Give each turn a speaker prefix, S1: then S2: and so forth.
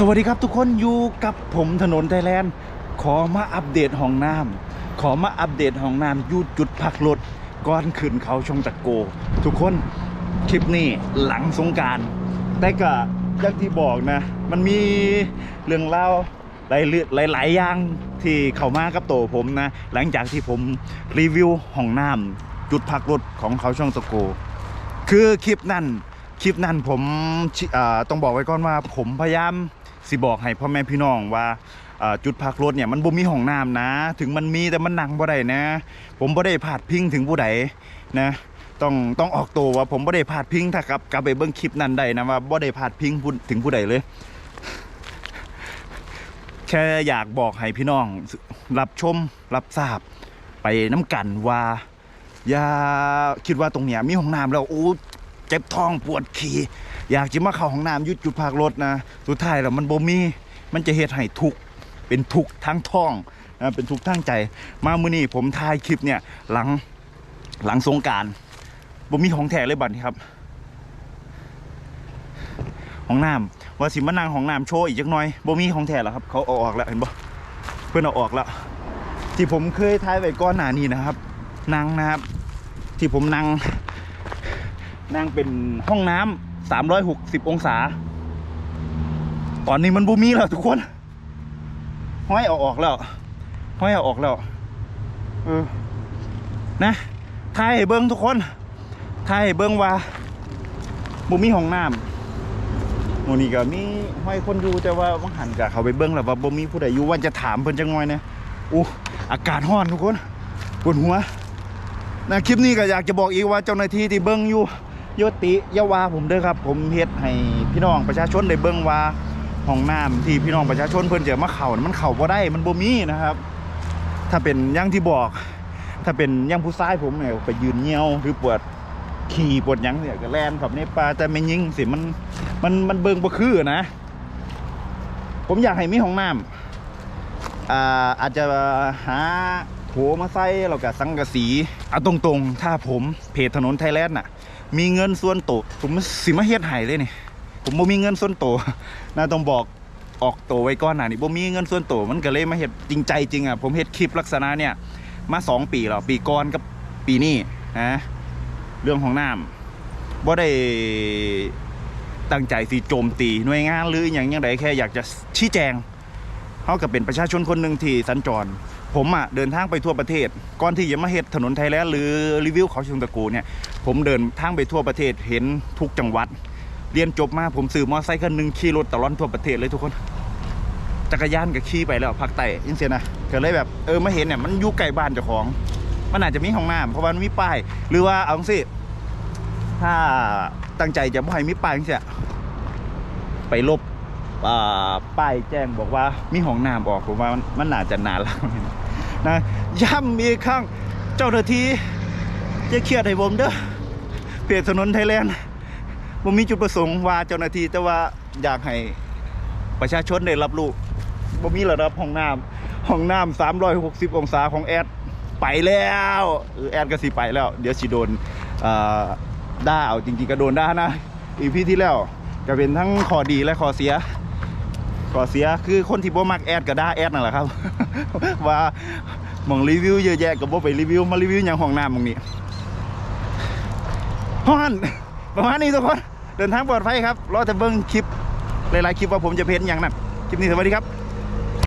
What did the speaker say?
S1: สวัสดีครับทุกคนอยู่กับผมถนนไทยแลนด์ขอมาอัปเดตห้องน้ำขอมาอัปเดตห้องน้ำยู่จุดพักรถก่อนขึ้นเขาชงตะโก ทุกคนคลิปนี้หลังสงการแต่ก็อย่างที่บอกนะ มันมีเรื่องเล่าหลายเรื่องหลายๆอย่างที่เข้ามากับตัวผมนะ หลังจากที่ผมรีวิวห้องน้ำจุดพักรถของเขาช่องตะโก คือคลิปนั้นคลิปนั้นผมต้องบอกไว้ก่อนว่าผมพยายาม สิบอกให้พ่อแม่พี่น้องว่าจุดพักรถเนี่ยมันบ่มีห้องน้ำนะ ถึงมันมีแต่มันนั่งบ่ได้นะ ผมบ่ได้พาดพิงถึงผู้ใดนะต้องต้องออกตัวว่าผมบ่ได้พาดพิงถ้ากลับกลับไปเบิ่งคลิปนั้นได้นะว่าบ่ได้พาดพิงถึงผู้ใดเลย แค่อยากบอกให้พี่น้อง รับชมรับทราบไปน้ำกันว่าอย่าคิดว่าตรงเนี้ยมีห้องน้ำแล้วโอ้เจ็บท้องปวดขี่ อยากจะมาเข้าห้องน้ำยุดจุดพักรถนะ สุดท้ายแล้วมันบ่มี มันจะเฮ็ดให้ทุกเป็นทุกทั้งท้องนะเป็นทุกทั้งใจ มามื้อนี้ผมถ่ายคลิปเนี่ยหลังหลังสงการบ่มีของแท้เลยบัดนี้ครับห้องน้ำว่าสิมานั่งห้องน้ำโชว์อีกจักหน่อยบ่มีของแท้แล้วครับ เขาเอาออกแล้วเห็นบ่เพิ่นเอาออกแล้วที่ผมเคยถ่ายไว้ก่อนหน้านี้นะครับนั่งนะครับ ที่ผมนั่งนั่งเป็นห้องน้ำสา มร้อยหกสิบองศา ตอนนี้มันบูมีแล้วทุกคน ห้อยเอาออกแล้ว ห้อยเอาออกแล้ว เออ นะถ่ายเบิ้งทุกคนถ่ายเบิ้งว่าบูมีห้องน้ำโมนี่ก็มีห้อยคนอยู่แต่ว่าวังหันกับเขาไปเบิ้งแล้วว่าบ่มีผู้ใดอยู่ว่าจะถามเพิ่นจังหน่อยเนี่ยอู้อากาศร้อนทุกคนปวดหัวนะคลิปนี้ก็อยากจะบอกอีกว่าเจ้าหน้าที่ที่เบิ้งอยู่ โยติยาวาผมเด้อครับ ผมเฮ็ดให้พี่น้องประชาชนได้เบิ้งว่าห้องน้ำที่พี่น้องประชาชนเพิ่นเจะมาเข้าน่ะมันเข้าบ่ได้มันบ่มีนะครับ ถ้าเป็นย่างที่บอก ถ้าเป็นย่างผู้ชายผมเนี่ยไปยืนเหี่ยวหรือปวดขี่ปวดยังเนี่ยก็แลนขับในป่าแต่ไม่ยิงสิมันมันมันเบิงบ่คือนะ ผมอยากให้มีห้องน้ำอ่าอาจจะหา โถมาใส่แล้วก็สังกะสีเอาตรงๆ ถ้าผมเพจถนนไทยแลนด์น่ะ มีเงินส่วนตัวผมสิมาเฮ็ดให้เลยนี่ผมบ่มีเงินส่วนตัวน่าต้องบอกออกตัวไว้ก่อนหน้านี่บ่มีเงินส่วนตัวมันก็เลยมาเฮ็ดจริงใจจริงอะผมเฮ็ดคลิปลักษณะเนี่ย มาสองปีแล้วปีก่อนกับปีนี้นะเรื่องของน้ำบ่ได้ตั้งใจสิโจมตีหน่วยงานหรืออย่างยังใดแค่อยากจะชี้แจงเขาก็เป็นประชาชนคนหนึ่งที่สัญจร ผมอะเดินทางไปทั่วประเทศ ก่อนที่จะมาเฮ็ดถนนไทยแลนด์หรือรีวิวเขาชิงตะกูเนี่ยผมเดินทางไปทั่วประเทศเห็นทุกจังหวัด เรียนจบมาผมซื้อมอเตอร์ไซค์คันหนึ่งขี่รถตลอดทั่วประเทศเลยทุกคน จักรยานก็ขี่ไปแล้วภาคใต้ยังเสียนะก็เลยแบบเออมาเห็นเนี่ยมันอยู่ใกล้บ้านเจ้าของ มันอาจจะมีห้องน้ำเพราะว่ามันมีป้าย หรือว่าเอาสิถ้าตั้งใจจะไม่ให้มีป้ายจังเสียไปลบ ป้ายแจ้งบอกว่ามีห้องน้ำออกผมว่ามันน่าจะนานแล้วนะย้ำอีกครั้งเจ้าหน้าที่จะเครียดให้ผมเด้อเพจถนนไทยแลนด์ผมมีจุดประสงค์ว่าเจ้าหน้าที่แต่ว่าอยากให้ประชาชนได้รับรู้ผมมีระดับห้องน้ำห้องน้ำสามร้อยหกสิบองศาของแอดไปแล้วแอดก็สิไปแล้ว เดี๋ยวสิโดนด่าเอาจริงๆก็โดนด่านะอีพีที่แล้วก็เป็นทั้งข้อดีและข้อเสีย ก็เสียคือคนที่บ่มักแอดก็ด่าแอดนั่นแหละครับ ว่าหมองรีวิวเยอะแยะก็บ่ไปรีวิวมารีวิวอย่างห้องน้ำหมองนี้ฮอนประมาณนี้ทุกคนเดินทางปลอดภัยครับรอแต่เบิ้งคลิปหลายๆคลิปว่าผมจะเพ้นอย่างนั้นคลิปนี้สวัสดีครับ